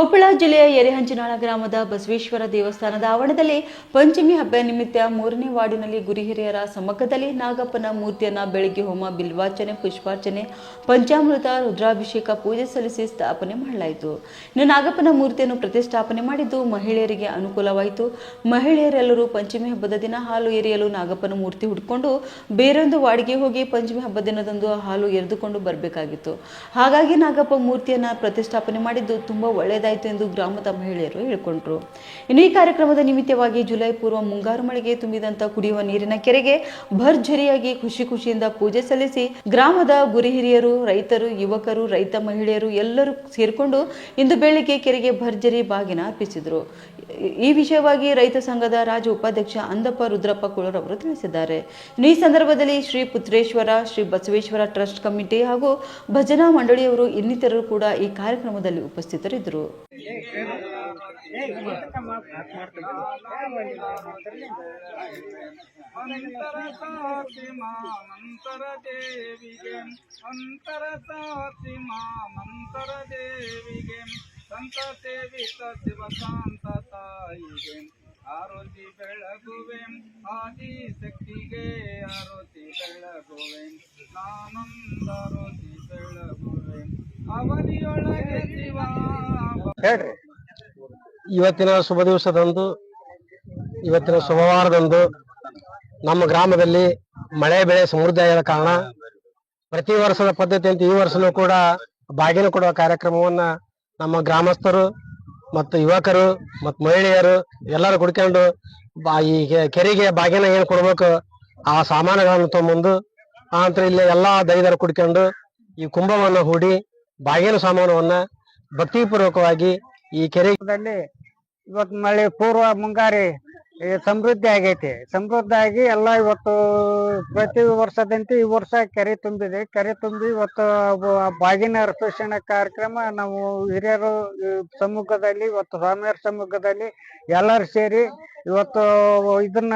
ಕೊಪ್ಪಳ ಜಿಲ್ಲೆಯ ಎರೆಹಂಚಿನಾಳ ಗ್ರಾಮದ ಬಸವೇಶ್ವರ ದೇವಸ್ಥಾನದ ಆವರಣದಲ್ಲಿ ಪಂಚಮಿ ಹಬ್ಬ ನಿಮಿತ್ತ ಮೂರನೇ ವಾರ್ಡಿನಲ್ಲಿ ಗುರುಹಿರಿಯರ ಸಮ್ಮುಖದಲ್ಲಿ ನಾಗಪ್ಪನ ಮೂರ್ತಿಯನ್ನು ಬೆಳಗ್ಗೆ ಹೋಮ, ಬಿಲ್ವಾರ್ಚನೆ, ಪುಷ್ಪಾರ್ಚನೆ, ಪಂಚಾಮೃತ, ರುದ್ರಾಭಿಷೇಕ, ಪೂಜೆ ಸಲ್ಲಿಸಿ ಸ್ಥಾಪನೆ ಮಾಡಲಾಯಿತು. ಇನ್ನು ನಾಗಪ್ಪನ ಮೂರ್ತಿಯನ್ನು ಪ್ರತಿಷ್ಠಾಪನೆ ಮಾಡಿದ್ದು ಮಹಿಳೆಯರಿಗೆ ಅನುಕೂಲವಾಯಿತು. ಮಹಿಳೆಯರೆಲ್ಲರೂ ಪಂಚಮಿ ಹಬ್ಬದ ದಿನ ಹಾಲು ಎರೆಯಲು ನಾಗಪ್ಪನ ಮೂರ್ತಿ ಹುಡ್ಕೊಂಡು ಬೇರೊಂದು ವಾಡಿಗೆ ಹೋಗಿ ಪಂಚಮಿ ಹಬ್ಬದ ದಿನದಂದು ಹಾಲು ಎರೆದುಕೊಂಡು ಬರಬೇಕಾಗಿತ್ತು. ಹಾಗಾಗಿ ನಾಗಪ್ಪ ಮೂರ್ತಿಯನ್ನು ಪ್ರತಿಷ್ಠಾಪನೆ ಮಾಡಿದ್ದು ತುಂಬಾ ಒಳ್ಳೆಯದಾಯಿತು ಎಂದು ಗ್ರಾಮದ ಮಹಿಳೆಯರು ಹೇಳಿಕೊಂಡರು. ಇನ್ನು ಈ ಕಾರ್ಯಕ್ರಮದ ನಿಮಿತ್ತವಾಗಿ ಜುಲೈ ಪೂರ್ವ ಮುಂಗಾರು ಮಳೆಗೆ ತುಂಬಿದಂತ ಕುಡಿಯುವ ನೀರಿನ ಕೆರೆಗೆ ಭರ್ಜರಿಯಾಗಿ ಖುಷಿ ಖುಷಿಯಿಂದ ಪೂಜೆ ಸಲ್ಲಿಸಿ ಗ್ರಾಮದ ಗುರಿ ಹಿರಿಯರು, ರೈತರು, ಯುವಕರು, ರೈತ ಮಹಿಳೆಯರು ಎಲ್ಲರೂ ಸೇರಿಕೊಂಡು ಇಂದು ಬೆಳಿಗ್ಗೆ ಕೆರೆಗೆ ಭರ್ಜರಿ ಬಾಗಿನ ಅರ್ಪಿಸಿದರು. ಈ ವಿಷಯವಾಗಿ ರೈತ ಸಂಘದ ರಾಜ ಉಪಾಧ್ಯಕ್ಷ ಅಂದಪ್ಪ ರುದ್ರಪ್ಪ ಕುಳರ್ ಅವರು ತಿಳಿಸಿದ್ದಾರೆ. ಈ ಸಂದರ್ಭದಲ್ಲಿ ಶ್ರೀ ಪುತ್ರೇಶ್ವರ, ಶ್ರೀ ಬಸವೇಶ್ವರ ಟ್ರಸ್ಟ್ ಕಮಿಟಿ ಹಾಗೂ ಭಜನಾ ಮಂಡಳಿಯವರು ಇನ್ನಿತರರು ಕೂಡ ಈ ಕಾರ್ಯಕ್ರಮದಲ್ಲಿ ಉಪಸ್ಥಿತರಿದ್ದರು. ಅಂತರ ಸಾಕ್ಷಿ ಮಾಮಂತರ ದೇವಿಗೆ ಅಂತರ ಸಾಕ್ಷಿ ಮಾಮಂತರ ದೇವಿಗೆ ಸಂತ ಸೇವಿತ ಶಿವಕಾಂತ ತಾಯಿಗೆ ಆರೋತಿ ಬೆಳಗುವೆ ಆದಿ ಶಕ್ತಿಗೆ ಆರೋತಿ ಬೆಳಗುವೆ ನಾನೊಂದಾರೋತಿ ಬೆಳಗುವೆ ಅವನಿಯೊಳಗೆ ಶಿವ ಹೇಳ್ರಿ. ಇವತ್ತಿನ ಶುಭ ದಿವಸದಂದು, ಇವತ್ತಿನ ಸೋಮವಾರದಂದು ನಮ್ಮ ಗ್ರಾಮದಲ್ಲಿ ಮಳೆ, ಬೆಳೆ, ಸಮೃದ್ಧಿ ಆಗಿದ ಕಾರಣ ಪ್ರತಿ ವರ್ಷದ ಪದ್ಧತಿಯಂತೆ ಈ ವರ್ಷನೂ ಕೂಡ ಬಾಗಿನ ಕೊಡುವ ಕಾರ್ಯಕ್ರಮವನ್ನ ನಮ್ಮ ಗ್ರಾಮಸ್ಥರು ಮತ್ತು ಯುವಕರು ಮತ್ತು ಮಹಿಳೆಯರು ಎಲ್ಲರೂ ಕುಡ್ಕೊಂಡು ಈ ಕೆರೆಗೆ ಬಾಗಿನ ಏನು ಕೊಡ್ಬೇಕು, ಆ ಸಾಮಾನುಗಳನ್ನು ತಗೊಂಬಂದು ಆ ನಂತರ ಇಲ್ಲಿ ಎಲ್ಲಾ ದೈದರು ಕುಡ್ಕೊಂಡು ಈ ಕುಂಭವನ್ನು ಹೂಡಿ ಬಾಗಿನ ಸಾಮಾನವನ್ನ ಭಕ್ತಿಪೂರ್ವಕವಾಗಿ ಈ ಕೆರೆದಲ್ಲಿ ಇವತ್ತು ಮಳೆ ಪೂರ್ವ ಮುಂಗಾರಿ ಸಮೃದ್ಧಿ ಆಗೈತಿ. ಸಮೃದ್ಧಿ ಆಗಿ ಎಲ್ಲ ಇವತ್ತು ಪ್ರತಿ ವರ್ಷದಂತೆ ಈ ವರ್ಷ ಕೆರೆ ತುಂಬಿದೆ. ಕೆರೆ ತುಂಬಿ ಇವತ್ತು ಬಾಗಿನ ಅರ್ಪಿಸಣ ಕಾರ್ಯಕ್ರಮ ನಾವು ಹಿರಿಯರು ಸಮ್ಮುಖದಲ್ಲಿ, ಇವತ್ತು ಸ್ವಾಮಿಯರ ಸಮ್ಮುಖದಲ್ಲಿ ಎಲ್ಲರೂ ಸೇರಿ ಇವತ್ತು ಇದನ್ನ